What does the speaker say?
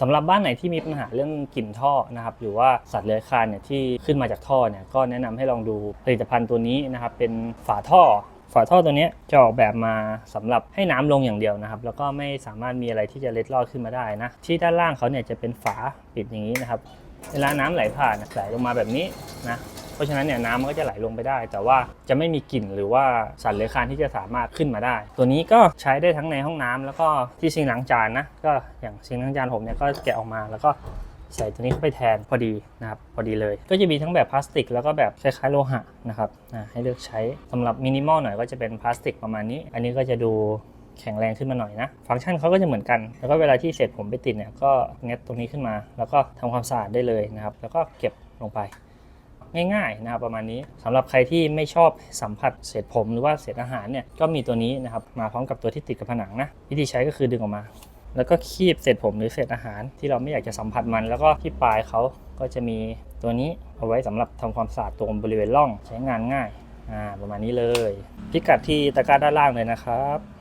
สำหรับบ้านไหนที่มีปัญหาเรื่องกลิ่นท่อนะครับหรือว่าสัตว์เลื้อยคลานเนี่ยที่ขึ้นมาจากท่อเนี่ยก็แนะนำให้ลองดูผลิตภัณฑ์ตัวนี้นะครับเป็นฝาท่อฝาท่อตัวนี้จะออกแบบมาสำหรับให้น้ำลงอย่างเดียวนะครับ แล้วก็ไม่สามารถมีอะไรที่จะเล็ดลอดขึ้นมาได้นะ ที่ด้านล่างเขาเนี่ยจะเป็นฝาปิดอย่างนี้นะครับ เวลาน้ำไหลผ่านไหลลงมาแบบนี้นะเพราะฉะนั้นเนี่ยน้ำมันก็จะไหลลงไปได้ แต่ว่าจะไม่มีกลิ่นหรือว่าสัตว์เลื้อยคลานที่จะสามารถขึ้นมาได้ ตัวนี้ก็ใช้ได้ทั้งในห้องน้ำแล้วก็ที่ซิงล้างจานนะก็อย่างซิงล้างจานผมเนี่ยก็แกะออกมาแล้วก็ใส่ตัวนี้เข้าไปแทนพอดีนะครับพอดีเลย ก็จะมีทั้งแบบพลาสติก แล้วก็แบบคล้ายๆโลหะนะครับให้เลือกใช้สำหรับมินิมอลหน่อยก็จะเป็นพลาสติกประมาณนี้ อันนี้ก็จะดู แข็งแรงขึ้นมาหน่อยนะ ฟังก์ชันเขาก็จะเหมือนกัน แล้วก็เวลาที่เสร็จผมไปติดเนี่ยก็เน็ตตรงนี้ขึ้นมา แล้วก็ทำความสะอาดได้เลยนะครับ แล้วก็เก็บลงไป ง่ายๆนะครับประมาณนี้สำหรับใครที่ไม่ชอบสัมผัสเศษผมหรือว่าเศษอาหารเนี่ยก็มีตัวนี้นะครับมาพร้อมกับตัวที่ติดกับผนังนะวิธีใช้ก็คือดึงออกมา แล้วก็คีบเศษผมหรือเศษอาหาร ที่เราไม่อยากจะสัมผัสมัน แล้วก็ที่ปลายเขาก็จะมีตัวนี้เอาไว้สำหรับทำความสะอาดตรงบริเวณร่องใช้งานง่ายอ่าประมาณนี้เลย พิกัดที่ตะกร้าด้านล่างเลยนะครับ